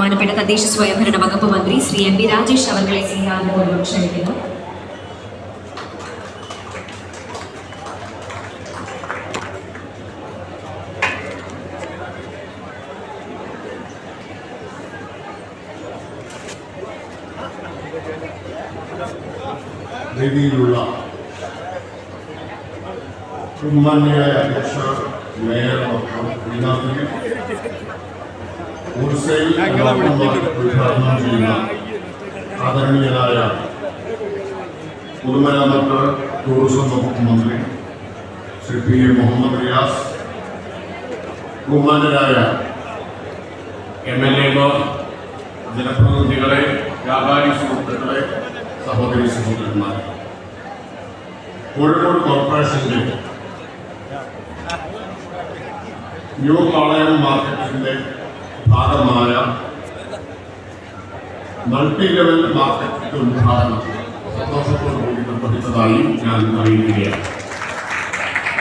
ബഹുമാനപ്പെട്ട തദ്ദേശ സ്വയംഭരണ വകുപ്പ് മന്ത്രി ശ്രീ എം പി രാജേഷ് അവർകളെ സ്നേഹാദരപൂർവ്വം ക്ഷണിക്കുന്നു വേദിയിലുള്ള ബഹുമാന്യയായ അധ്യക്ഷ മേയർ ഡോക്ടർ വീണാദേവി ആദരണീയനായ പൊതുമരാമത്ത് ടൂറിസം വകുപ്പ് മന്ത്രി ശ്രീ പി എ മുഹമ്മദ് റിയാസ് ബഹുമാനരായ എം എൽ എമാർ ജനപ്രതിനിധികളെ വ്യാപാരി സുഹൃത്തുക്കളെ സഹോദരി സുഹൃത്തുക്കന്മാർ കോഴിക്കോട് കോർപ്പറേഷന്റെ ന്യൂ പാളയം മാർക്കറ്റിന്റെ ഭാഗമായ മൾട്ടി ലെവൽ മാർക്കറ്റിന്റെ ഉദ്ഘാടനം. സന്തോഷത്തോടു കൂടി നിർവഹിച്ചതായി ഞാൻ അറിയുകയാണ്